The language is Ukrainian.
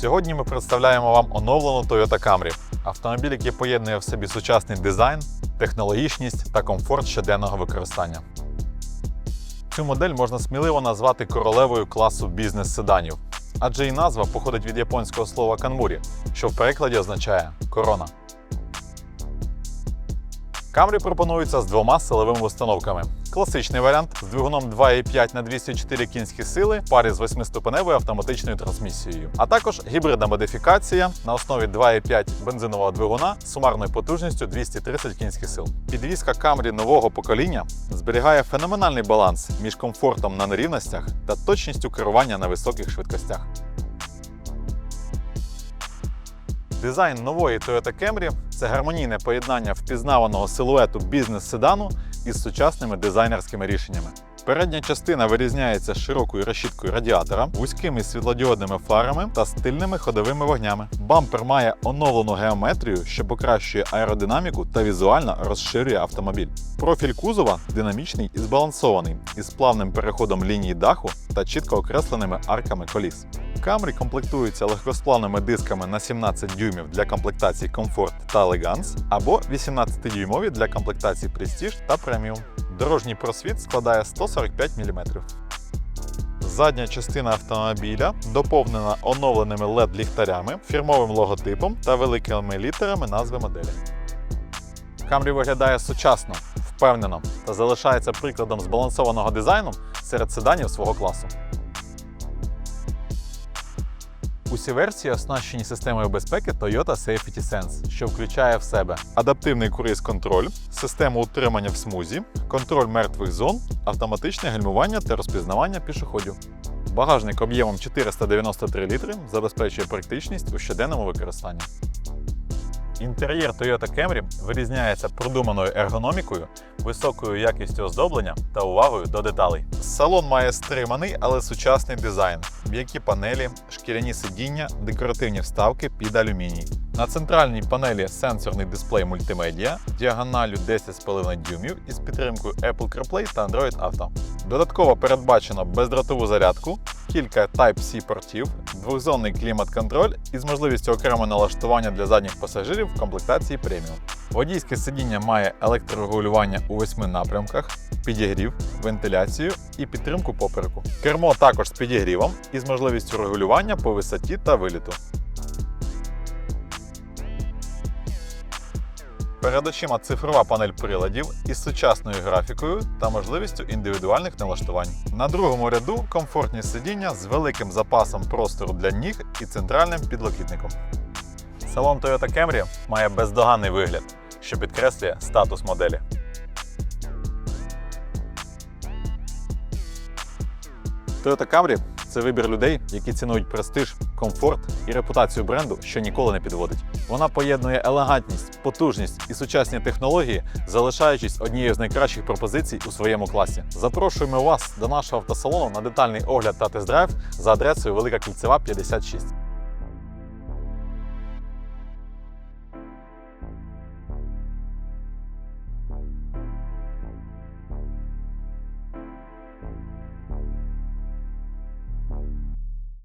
Сьогодні ми представляємо вам оновлену Toyota Camry. Автомобіль, який поєднує в собі сучасний дизайн, технологічність та комфорт щоденного використання. Цю модель можна сміливо назвати королевою класу бізнес-седанів, адже її назва походить від японського слова канмурі, що в перекладі означає корона. Камрі пропонується з двома силовими установками. Класичний варіант з двигуном 2,5 на 204 кінські сили в парі з 8-ступеневою автоматичною трансмісією, а також гібридна модифікація на основі 2,5 бензинового двигуна з сумарною потужністю 230 кінських сил. Підвізка Камрі нового покоління зберігає феноменальний баланс між комфортом на нерівностях та точністю керування на високих швидкостях. Дизайн нової Toyota Camry – це гармонійне поєднання впізнаваного силуету бізнес-седану із сучасними дизайнерськими рішеннями. Передня частина вирізняється широкою решіткою радіатора, вузькими світлодіодними фарами та стильними ходовими вогнями. Бампер має оновлену геометрію, що покращує аеродинаміку та візуально розширює автомобіль. Профіль кузова динамічний і збалансований, із плавним переходом лінії даху та чітко окресленими арками коліс. Камрі комплектуються легкосплавними дисками на 17 дюймів для комплектації Comfort та Elegance або 18-дюймові для комплектації Prestige та Premium. Дорожній просвіт складає 145 мм. Задня частина автомобіля доповнена оновленими LED-ліхтарями, фірмовим логотипом та великими літерами назви моделі. Камрі виглядає сучасно, впевнено та залишається прикладом збалансованого дизайну серед седанів свого класу. Усі версії оснащені системою безпеки Toyota Safety Sense, що включає в себе адаптивний круїз-контроль, систему утримання в смузі, контроль мертвих зон, автоматичне гальмування та розпізнавання пішоходів. Багажник об'ємом 493 літри забезпечує практичність у щоденному використанні. Інтер'єр Toyota Camry вирізняється продуманою ергономікою, високою якістю оздоблення та увагою до деталей. Салон має стриманий, але сучасний дизайн, м'які панелі, шкіряні сидіння, декоративні вставки під алюміній. На центральній панелі сенсорний дисплей мультимедіа діагоналю 10,5 дюймів із підтримкою Apple CarPlay та Android Auto. Додатково передбачено бездротову зарядку, кілька Type-C портів, двохзонний клімат-контроль із можливістю окремого налаштування для задніх пасажирів в комплектації преміум. Водійське сидіння має електрорегулювання у восьми напрямках, підігрів, вентиляцію і підтримку попереку. Кермо також з підігрівом і з можливістю регулювання по висоті та виліту. Перед очима цифрова панель приладів із сучасною графікою та можливістю індивідуальних налаштувань. На другому ряду комфортні сидіння з великим запасом простору для ніг і центральним підлокітником. Салон Toyota Camry має бездоганний вигляд, що підкреслює статус моделі. Toyota Camry – це вибір людей, які цінують престиж, комфорт і репутацію бренду, що ніколи не підводить. Вона поєднує елегантність, потужність і сучасні технології, залишаючись однією з найкращих пропозицій у своєму класі. Запрошуємо вас до нашого автосалону на детальний огляд та тест-драйв за адресою Велика Кільцева 56.